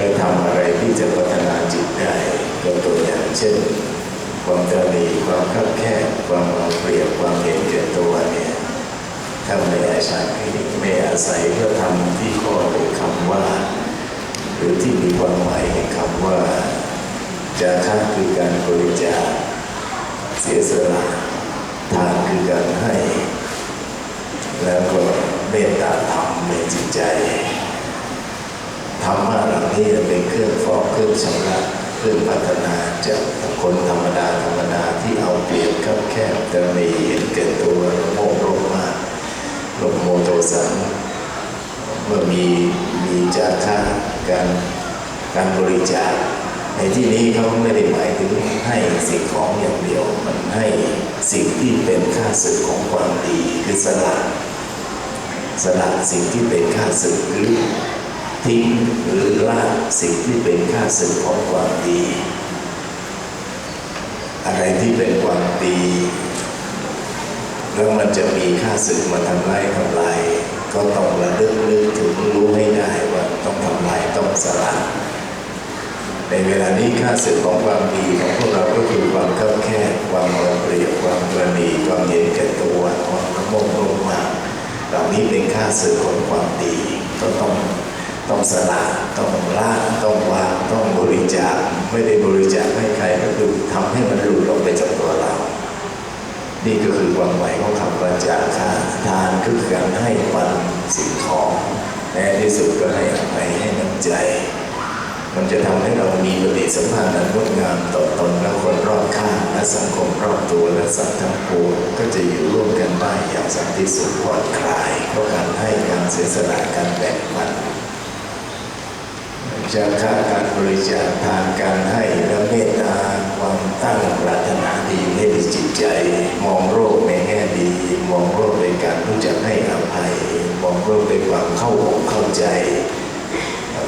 และทำอะไรที่จะพัฒนาจิตได้ยกตัวอย่างเช่น ความตระหนีความขับแคบความเอาเปรียบความเห็นแก่ตัวเนี่ยถ้าไม่อาศัยไม่อาศัยเพื่อทำที่ข้อหรือคำว่า หรือที่มีความหมายในคำว่าจาคะคือการบริจาคเสียสละทานคือการให้ แล้วก็เมตตาธรรมในจิตใจ มะเหล่านี้เป็นเครื่องฟอกเครื่องชำระเครื่องพัฒนาจากคนธรรมดาธรรมดาที่เอาเปรียบคับแคบแต่ไม่เห็นเกิดตัวโมกโลภมากโลภโมโทสังเมื่อมีมีจาค่าการการบริจาคในที่นี้เขาไม่ได้หมายถึงให้สิ่งของอย่างเดียว มันให้สิ่งที่เป็นค่าศึกของความดีคือสละสละสิ่งที่เป็นค่าศึกหรือ ทิ้งหรือละสิ่งที่เป็นค่าศึกของความดี อะไรที่เป็นความดีแล้วมันจะมีค่าศึกมาทำลายทำลายก็ต้องระลึกนึกถึงรู้ให้ได้ว่าต้องทำลายต้องสละในเวลานี้ค่าศึกของความดีของพวกเราก็คือความเข้าแคบความเอาเปรียบความประณีความเห็นแก่ตัวความขโมยลงมาเหล่านี้เป็นค่าศึกของความดีก็ต้อง ต้องสละต้องละต้องวางต้องบริจาคไม่ได้บริจาคให้ใครก็คือทำให้มันหลุดลงไปจากตัวเรา นี่ก็คือความหมายของคำว่าจาคะทานคือการให้ปันสิ่งของแม้ที่สุดก็ให้อภัยให้น้ำใจ มันจะทำให้เรามีปฏิสัมพันธ์อันงดงามต่อตนและคนรอบข้างและสังคมรอบตัวและสัตว์ทั้งปวงก็จะอยู่ร่วมกันได้อย่างสันติสุขผ่อนคลายเพราะการให้การเสียสละการแบ่งปัน จาค่าการบริจาคทานการให้และเมตตาความตั้งปรารถนาดีให้ในจิตใจ มองโลกในแง่ดี มองโลกในการรู้จักให้อภัย มองโลกในความเข้าอกเข้าใจ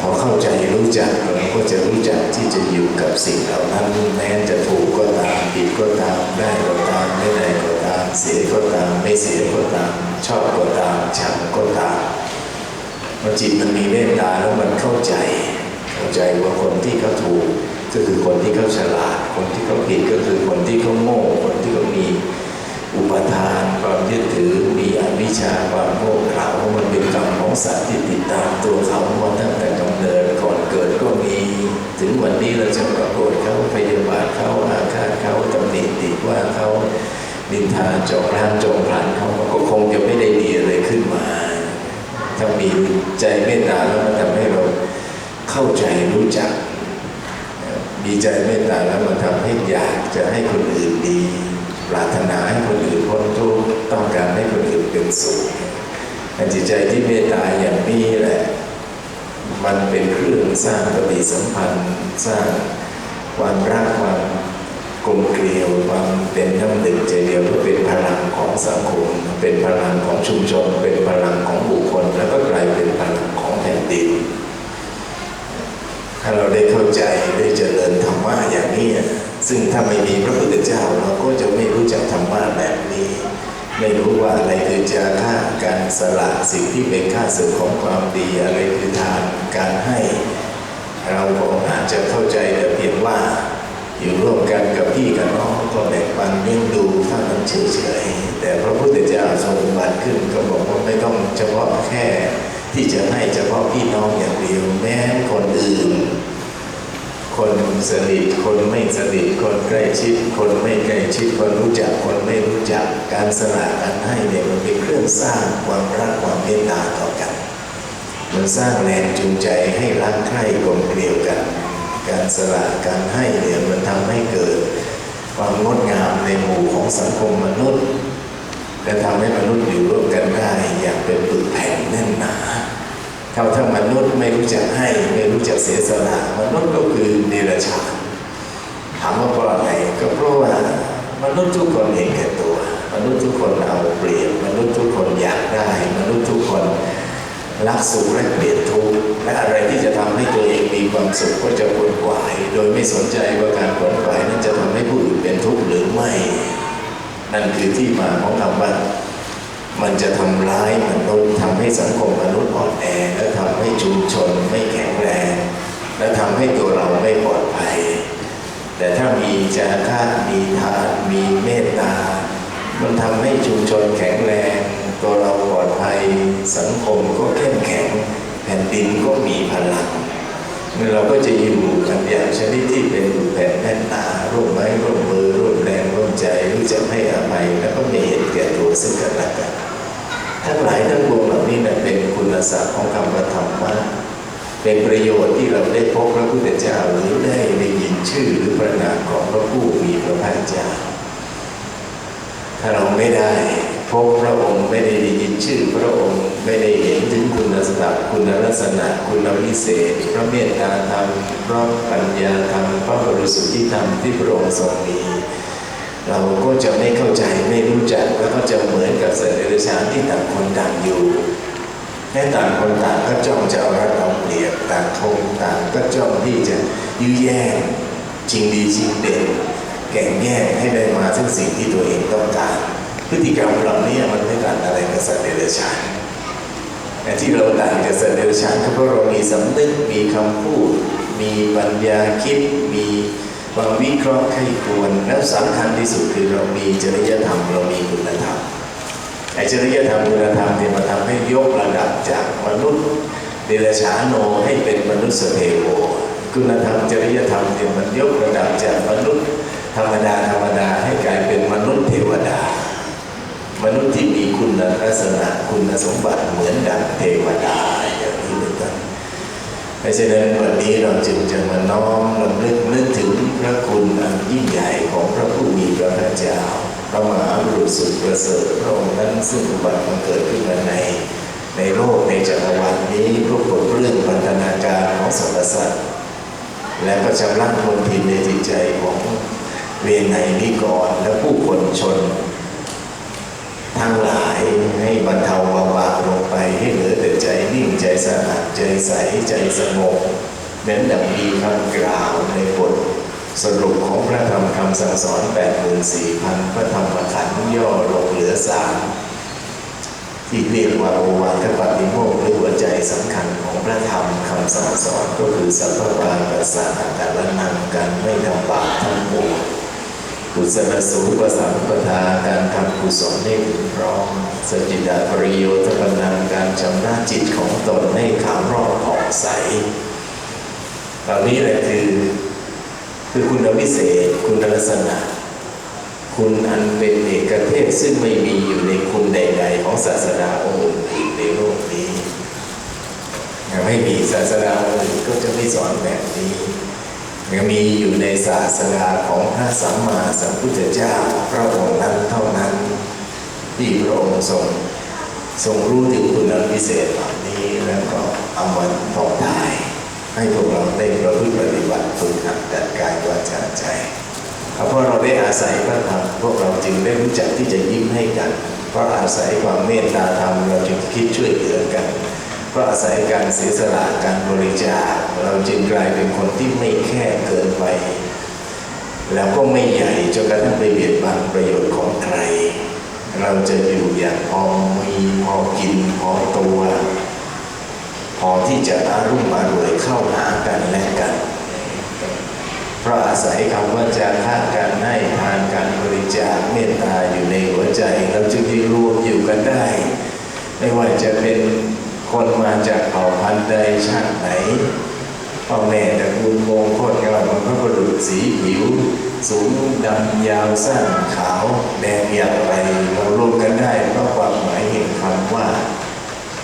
พอเข้าใจรู้จักเราก็จะรู้จักที่จะอยู่กับสิ่งเหล่านั้นแม้จะถูกก็ตามผิดก็ตามได้ก็ตามไม่ได้ก็ตามเสียก็ตามไม่เสียก็ตาม ชอบก็ตามชังก็ตามพอจิตมันมีเมตตาแล้วมันเข้าใจ ใจว่าคนที่เขาถูกก็คือคนที่เขาฉลาด คนที่เขาผิดก็คือคนที่เขาโง่ คนที่เขามีอุปทานความยึดถือมีอวิชชาความโง่เขลามันเป็นกรรมของสัตว์ที่ติดตามตัวเขามาตั้งแต่กำเนิดก่อนเกิดก็มีถึงวันนี้เราจะปรากฏเขาพยาบาทเขาอาฆาตเขาตำหนิติว่าเขาดินทาจองร่างจองพลันเขาก็คงจะไม่ได้ดีอะไรขึ้นมา ถ้ามีใจเมตตาแล้วมันทำให้เรา เข้าใจรู้จัก มีใจเมตตาแล้วมันทำให้อยากจะให้คนอื่นดี ปรารถนาให้คนอื่นพ้นทุกข์ต้องการให้คนอื่นเป็นสุขจิตใจที่เมตตาอย่างนี้แหละ มันเป็นเครื่องสร้างปฏิสัมพันธ์สร้างความรักความกลมเกลียวความเป็นน้ำหนึ่งใจเดียวเพื่อเป็นพลังของสังคม เป็นพลังของชุมชน เป็นพลังของบุคคล แล้วก็กลายเป็นพลังของแผ่นดิน ถ้าเราได้เข้าใจได้เจริญธรรมะอย่างนี้ ซึ่งถ้าไม่มีพระพุทธเจ้าเราก็จะไม่รู้จักธรรมะแบบนี้ ไม่รู้ว่าอะไรคือจาค่าการสละสิ่งที่เป็นค่าศึกของความดีอะไรคือทานการให้ เราก็อาจจะเข้าใจแต่เพียงว่า อยู่ร่วมกันกับพี่กับน้องก็แบ่งปันเลี้ยงดูเท่านั้นเฉยๆแต่พระพุทธเจ้าทรงบัติขึ้นก็บอกว่าไม่ต้องเฉพาะแค่ ที่จะให้เฉพาะพี่น้องอย่างเดียวแม้คนอื่น คนสนิทคนไม่สนิทคนใกล้ชิด คนไม่ใกล้ชิดคนรู้จักคนไม่รู้จักการสละการให้เนี่ยมันเป็นเครื่องสร้างความรักความเมตตาต่อกัน มันสร้างแรงจูงใจให้รักใคร่กลมเกลียวกัน การสละการให้เนี่ยมันทำให้เกิด ความงดงามในหมู่ของสังคมมนุษย์และทำให้มนุษย์อยู่ร่วมกันได้อย่างเป็นปึกแผ่นแน่นหนา ถ้าถ้ามนุษย์ไม่รู้จักให้ไม่รู้จักเสียสละมนุษย์ก็คือเดรัจฉานถามว่าเพราะอะไรก็เพราะว่ามนุษย์ทุกคนเห็นแก่ตัว มนุษย์ทุกคนเอาเปรียบมนุษย์ทุกคนอยากได้ มนุษย์ทุกคนรักสุขและเกลียดทุกข์และอะไรที่จะทำให้ตัวเองมีความสุขก็จะขวนขวาย โดยไม่สนใจว่าการขวนขวายนั้นจะทำให้ผู้อื่นเป็นทุกข์หรือไม่ นั่นคือที่มาของคำว่า มันจะทำร้ายมนุษย์ทำให้สังคมมนุษย์อ่อนแอและทำให้ชุมชนไม่แข็งแรง และทำให้ตัวเราไม่ปลอดภัย แต่ถ้ามีจาระมีทานมีเมตตา มันทำให้ชุมชนแข็งแรง ตัวเราปลอดภัย สังคมก็เข้มแข็ง แผ่นดินก็มีพลังเมื่อเราก็จะอยู่กันอย่างชนิดที่เป็นแผ่นแม่นตาร่วมไม้ร่วมมือร่วมแรงร่วมใจรู้จะให้อภัยแล้วก็ไม่เห็นแก่ตัวซึ่งกันและกัน ทั้งหลายทั้งปวงเหล่านี้นะเป็นคุณศักดิ์ของคำว่าธรรมะเป็นประโยชน์ที่เราได้พบพระพุทธเจ้าหรือได้ได้ยินชื่อหรือประนามของพระผู้มีพระภาคเจ้าถ้าเราไม่ได้พบพระองค์ไม่ได้ได้ยินชื่อพระองค์ไม่ได้เห็นถึงคุณสมบัติคุณลักษณะคุณวิเศษ พระเมตตาธรรมพระปัญญาธรรมพระบริสุทธิธรรมที่พระองค์ทรงมี เราก็จะไม่เข้าใจไม่รู้จักแล้วก็จะเหมือนกับสัตว์เดรัจฉานที่ต่างคนต่างอยู่แม้ต่างคนต่างก็จ้องจะเอารัดเอาเปรียบต่างทงต่างก็จ้องที่จะยื้อแย่งจริงดีจริงเด่นแก่งแย่งให้ได้มาซึ่งสิ่งที่ตัวเองต้องการ พฤติกรรมเหล่านี้มันไม่ต่างอะไรกับสัตว์เดรัจฉานแต่ที่เราต่างจากสัตว์เดรัจฉานก็เพราะเรามีสำนึกมีคำพูด มีปัญญาคิดมี ความวิเคราะห์ไข้ควรและสำคัญที่สุดคือเรามีจริยธรรมเรามีคุณธรรมไอ้จริยธรรมคุณธรรมเนี่ยมันทำให้ยกระดับจากมนุษย์เดรัจฉานโนให้เป็นมนุษย์เทโวคุณธรรมจริยธรรมเนี่ยมันยกระดับจากมนุษย์ธรรมดาธรรมดาให้กลายเป็นมนุษย์เทวดา มนุษย์ที่มีคุณลักษณะคุณสมบัติเหมือนดังเทวดา เพราะฉะนั้นวันนี้เราจึงจะมาน้อมรำลึกนึกถึงพระคุณอันยิ่งใหญ่ของพระผู้มีพระภาคเจ้าพระมหาบุรุษสุดประเสริฐพระองค์นั้นซึ่งอุบัติมันเกิดขึ้นมาใน ในโลกในจักรวาลนี้เพื่อปลดเรื่องพันธนาการของสรรพสัตว์และก็ชำระมลทินในจิตใจของเวไนนิกรและผู้คนชน ทั้งหลายให้บรรเทาเบาบางลงไปให้เหลือแต่ใจนิ่งใจสะอาดใจใสใจสงบเหมือนดังมีคำกล่าวในบทสรุปของพระธรรมคำสั่งสอน 84,000 พระธรรมขันธ์ย่อลงเหลือสามที่เรียกว่าโอวาทปฏิโมกหรือหัวใจสำคัญของพระธรรมคำสั่งสอนก็คือสัพพะวากัสสะการละนังการไม่ทำบาปทั้งปวง กุศลสูปสัมปทาการทำกุศลให้ถึงพร้อมสจิตาปริโยทปนังการชำระจิตของตนให้ขาวรอบผ่องใสเหล่านี้แหละคือ คือคุณวิเศษ คุณลักษณะ คุณอันเป็นเอกเทศซึ่งไม่มีอยู่ในคุณใดๆของศาสนาองค์อื่นในโลกนี้ไม่มีศาสนาองค์อื่นก็จะไม่สอนแบบนี้ ยังมีอยู่ในศาสนาของพระสัมมาสัมพุทธเจ้าพระองค์นั้นเท่านั้น ที่พระองค์ทรงทรงรู้ถึงคุณพิเศษเหล่านี้แล้วก็เอามาต่อทาย ให้พวกเราได้ประพฤติปฏิบัติฝึกหัดแต่กายวาจาใจเพราะเราได้อาศัยพระธรรมพวกเราจึงได้รู้จักที่จะยิ้มให้กัน เพราะอาศัยความเมตตาธรรมเราจึงคิดช่วยเหลือกัน เพราะอาศัยการเสียสละการบริจาคเราจึงกลายเป็นคนที่ไม่แค่เกินไป แล้วก็ไม่ใหญ่จนกระทั่งไปเบียดบังประโยชน์ของใคร เราจะอยู่อย่างพอมีพอกินพอตัวพอที่จะอารุ่มอรวยเข้าหากันและกันเพราะอาศัยคำว่าจาค่าการให้ทานการบริจาคเมตตาอยู่ในหัวใจ เราจึงได้รวมอยู่กันได้ ไม่ว่าจะเป็น คนมาจากเผ่าพันธุ์ใดชาติไหนพ่อแม่ตระกูลวงโคตรเงามันก็ประดุษสีผิว สูงดำยาวสั้นขาวแดงอย่างไรเรารวมกันได้เพราะความหมายแห่งคำว่า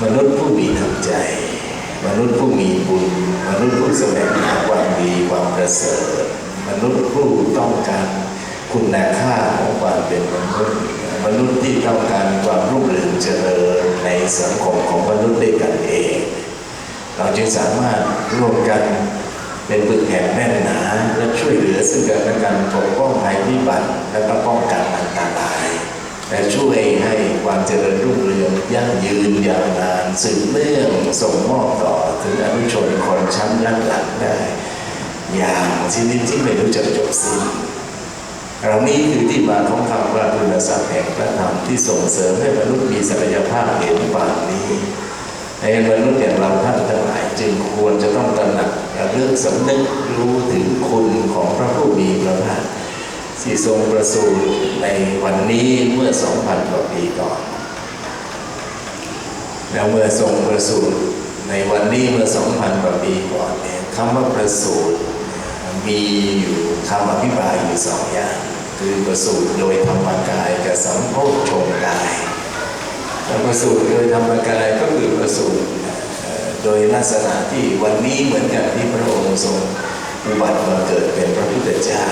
มนุษย์ผู้มีน้ำใจ มนุษย์ผู้มีบุญ มนุษย์ผู้แสวงหาความดีความประเสริฐ มนุษย์ผู้ต้องการคุณค่าของความเป็นมนุษย์ มนุษย์ที่ต้องการความรุ่งเรืองเจริญในสังคมของมนุษย์ด้วยกันเอง เราจึงสามารถร่วมกันเป็นปึกแผ่นแน่นหนาและช่วยเหลือซึ่งกันและกันปกป้องภัยพิบัติและก็ป้องกันอันตรายและช่วยให้ความเจริญรุ่งเรืองยั่งยืนยาวนานสืบเนื่องส่งมอบต่อถึงอนุชนคนชั้นหลังๆได้ อย่างชนิดที่ไม่รู้จักจบสิ้น เรานี้คือที่มาของคำว่าคุณศักดิ์แห่งพระธรรมที่ส่งเสริมให้มนุษย์มีศักยภาพเห็นป่านนี้ในมนุษย์อย่างเราท่านทั้งหลายจึงควรจะต้องตระหนักเรื่องสำนึกรู้ถึงคุณของพระผู้มีพระภาคที่ทรงประสูติในวันนี้เมื่อ 2,000 กว่าปีก่อน แล้วเมื่อทรงประสูติในวันนี้เมื่อ 2,000 กว่าปีก่อนเนี่ยคำว่าประสูติ มีอยู่คำอธิบายอยู่สองอย่างคือประสูติโดยธรรมกายกับสัมโพชงค์กายประสูติโดยธรรมกายก็คือประสูติโดยลักษณะที่วันนี้เหมือนกับที่พระองค์ทรงอุบัติมาเกิดเป็นพระพุทธเจ้า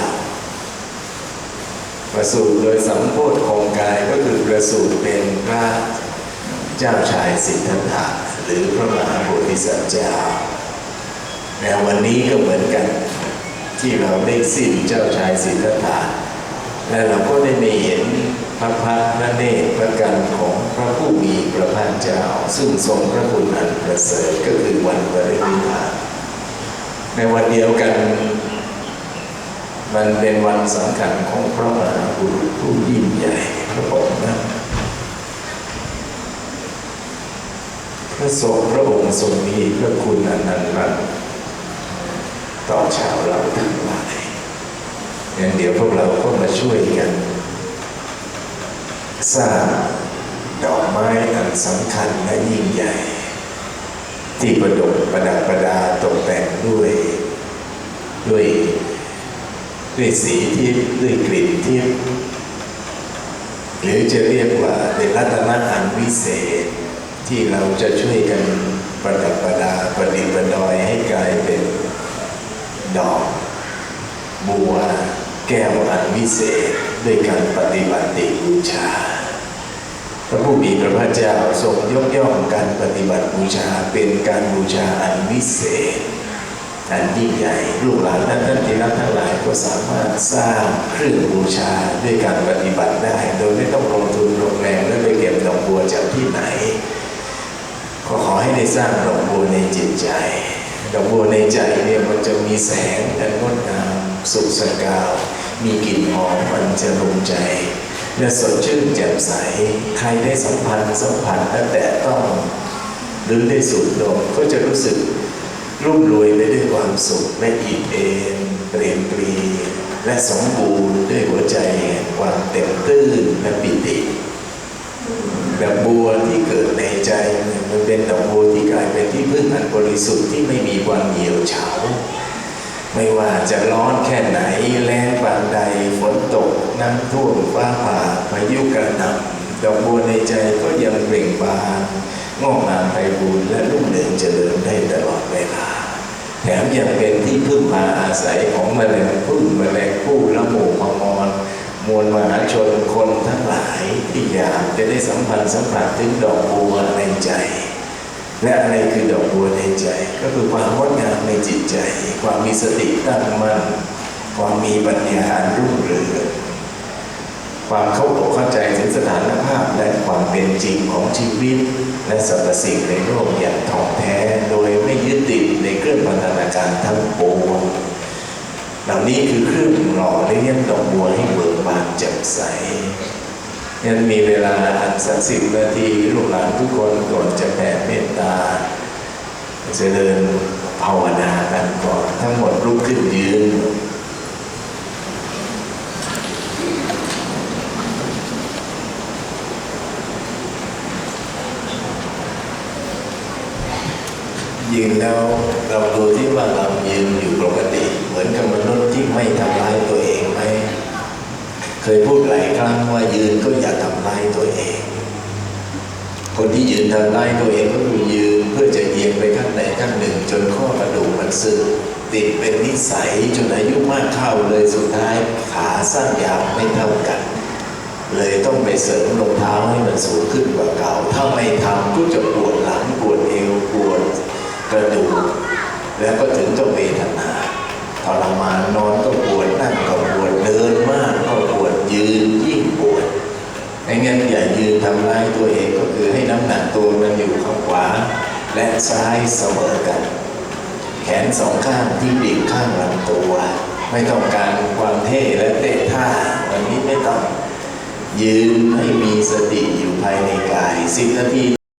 ประสูติโดยสัมโพธองค์กายก็คือประสูติเป็นพระเจ้าชายสิทธัตถะหรือพระมหาโพธิสัตว์เจ้าแล้ววันนี้ก็เหมือนกัน ที่เราได้สิ้นเจ้าชายสิทธัตถะและเราก็ได้ไม่เห็นพระพักตร์พระเนตรพระกันของพระผู้มีพระภาคเจ้า ซึ่งทรงพระคุณอันประเสริฐก็คือวันปรินิพานในวันเดียวกัน มันเป็นวันสำคัญของพระมหาบุรุษผู้ยิ่งใหญ่พระองค์นั้นพระทรงพระองค์ทรงมีพระคุณอันนั้นมัน ต่อชาวเราทั้งหลายอย่างเดี๋ยวพวกเราก็มาช่วยกัน สร้างดอกไม้อันสำคัญและยิ่งใหญ่ ที่ประดกประดับประดาตกแต่งด้วย ด้วยด้วยสีทิพด้วยกลิ่นทิพหรือจะเรียกว่าเป็นรัตนะอันวิเศษ ที่เราจะช่วยกันประดับประดาประดิษฐ์ประดอยให้กลายเป็น ดอกบัวแก้วอันวิเศษด้วยการปฏิบัติบูชา พระผู้มีพระภาคเจ้าทรงยกย่องการปฏิบัติบูชาเป็นการบูชาอันวิเศษอันยิ่งใหญ่ลูกหลานท่านท่านที่รักทั้งหลายก็สามารถสร้างเครื่องบูชาด้วยการปฏิบัติได้ โดยไม่ต้องลงทุนลงแรงและไปเก็บดอกบัวจากที่ไหน ก็ขอให้ได้สร้างดอกบัวในจิตใจ ดอกบัวในใจเนี่ยมันจะมีแสงอันงดงามสุขสกาว มีกลิ่นหอมมันจะลงใจและสดชื่นแจ่มใส ใครได้สัมพันธ์สัมผัสและแตะต้อง หรือได้สูดดมก็จะรู้สึกรุ่มรวยไปด้วยความสุขและอิ่มเอมเปลี่ยนปรี และสมบูรณ์ด้วยหัวใจแห่งความเต็มตื้นและปิติดอกบัวที่ มันเป็นดอกบัวที่กลายเป็นที่พึ่งอันบริสุทธิ์ที่ไม่มีความเหี่ยวเฉา ไม่ว่าจะร้อนแค่ไหนแรงปานใดฝนตกน้ำท่วมฟ้าผ่าพายุกระหน่ำดอกบัวในใจก็ยังเปล่งบานงอกงามไปบูรและรุ่งเรืองเจริญได้ตลอดเวลาแถมยังเป็นที่พึ่งพาอาศัยของแมลงพึ่งแมลงผู้ละหมู่พมรมวลมหาชนคนทั้งหลายที่อยากจะได้สัมพันธ์สัมผัสถึงดอกบัวในใจ และอะไรคือดอกบัวในใจ ก็คือความงดงามในจิตใจ ความมีสติตั้งมั่นความมีปัญญารุ่งเรืองความเข้าอกเข้าใจถึงสถานภาพและความเป็นจริงของชีวิต และสรรพสิ่งในโลกอย่างท่องแท้ โดยไม่ยึดติดในเครื่องพันธนาการทั้งปวงเหล่านี้คือเครื่องหล่อเลี้ยงดอกบัวให้เบิกบานแจ่มใส ยังมีเวลาอันสักสิบนาทีลูกหลานทุกคนก่อนจะแผ่เมตตาเจริญภาวนากันก่อนทั้งหมดลุกขึ้นยืนยืนแล้วเราดูที่ว่าเรายืนอยู่ปกติ เหมือนกับมนุษย์ที่ไม่ทำร้ายตัว เคยพูดหลายครั้งว่ายืนก็อย่าทำร้ายตัวเอง คนที่ยืนทำร้ายตัวเองก็คือยืนเพื่อจะเอียงไปข้างใดข้างหนึ่ง จนข้อกระดูกมันสึกติดเป็นนิสัยจนอายุมากเข้าเลยสุดท้ายขาสั้นยาวไม่เท่ากัน เลยต้องไปเสริมรองเท้าให้มันสูงขึ้นกว่าเก่า ถ้าไม่ทำก็จะปวดหลังปวดเอวปวดกระดูกแล้วก็ถึงจะเวทนาทรมานนอนก็ปวดนั่งก็ปวดเดินมากก็ปวด ยืนยิ่งปวดไอ้งั้นอย่ายืนทำร้ายตัวเองก็คือให้น้ำหนักตัวมันอยู่ข้างขวา และซ้ายเสมอกัน แขนสองข้างที่บีบข้างลำตัว ไม่ต้องการความเท่และเตะท่าวันนี้ไม่ต้องยืนให้มีสติอยู่ภายในกายสิบนาที